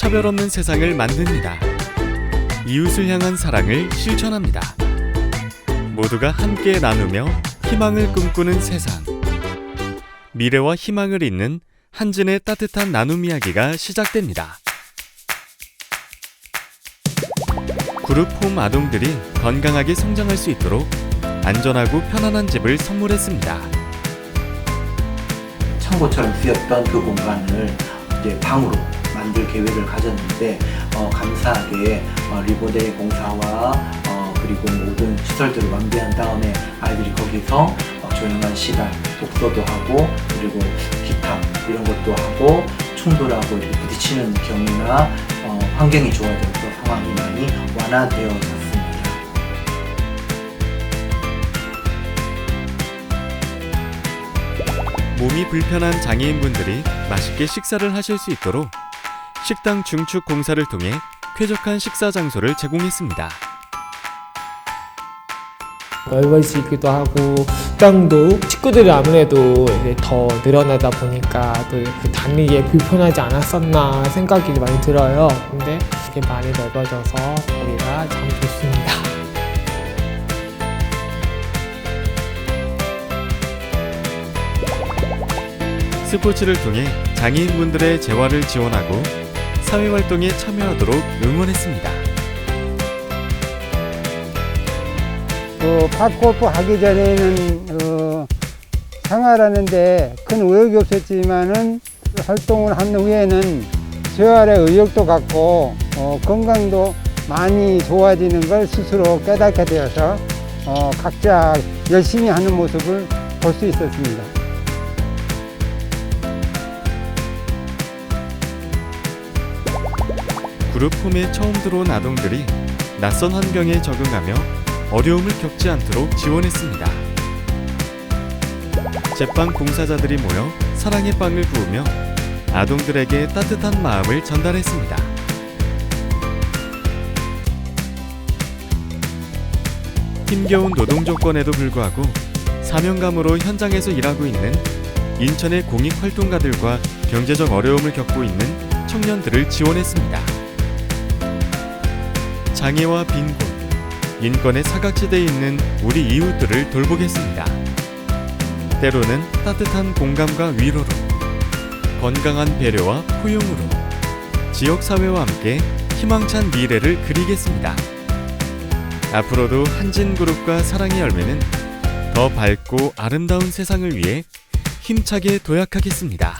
차별 없는 세상을 만듭니다. 이웃을 향한 사랑을 실천합니다. 모두가 함께 나누며 희망을 꿈꾸는 세상. 미래와 희망을 잇는 한진의 따뜻한 나눔 이야기가 시작됩니다. 그룹 홈 아동들이 건강하게 성장할 수 있도록 안전하고 편안한 집을 선물했습니다. 창고처럼 쓰였던 그 공간을 이제 방으로 만들 계획을 가졌는데 어, 감사하게 어, 리보데이 공사와 어, 그리고 모든 시설들을 완비한 다음에 아이들이 거기서 어, 조용한 시간 독서도 하고 그리고 기타 이런 것도 하고 충돌하고 이렇게 부딪히는 경우나 어, 환경이 좋아져서 상황이 많이 완화되어졌습니다. 몸이 불편한 장애인분들이 맛있게 식사를 하실 수 있도록 식당 중축 공사를 통해 쾌적한 식사 장소를 제공했습니다. 넓어지기도 하고 식당도 식구들이 아무래도 이제 더 늘어나다 보니까 또 다니기에 불편하지 않았었나 생각이 많이 들어요. 근데 이렇게 많이 넓어져서 거기가 참 좋습니다. 스포츠를 통해 장애인분들의 재활을 지원하고 사회활동에 참여하도록 응원했습니다. 어, 팝골프 하기 전에는 어, 생활하는데 큰 의욕이 없었지만은 활동을 한 후에는 재활의 의욕도 갖고 어, 건강도 많이 좋아지는 걸 스스로 깨닫게 되어서 어, 각자 열심히 하는 모습을 볼 수 있었습니다. 그룹 홈에 처음 들어온 아동들이 낯선 환경에 적응하며 어려움을 겪지 않도록 지원했습니다. 제빵 봉사자들이 모여 사랑의 빵을 구우며 아동들에게 따뜻한 마음을 전달했습니다. 힘겨운 노동 조건에도 불구하고 사명감으로 현장에서 일하고 있는 인천의 공익 활동가들과 경제적 어려움을 겪고 있는 청년들을 지원했습니다. 장애와 빈곤, 인권의 사각지대에 있는 우리 이웃들을 돌보겠습니다. 때로는 따뜻한 공감과 위로로, 건강한 배려와 포용으로, 지역사회와 함께 희망찬 미래를 그리겠습니다. 앞으로도 한진그룹과 사랑의 열매는 더 밝고 아름다운 세상을 위해 힘차게 도약하겠습니다.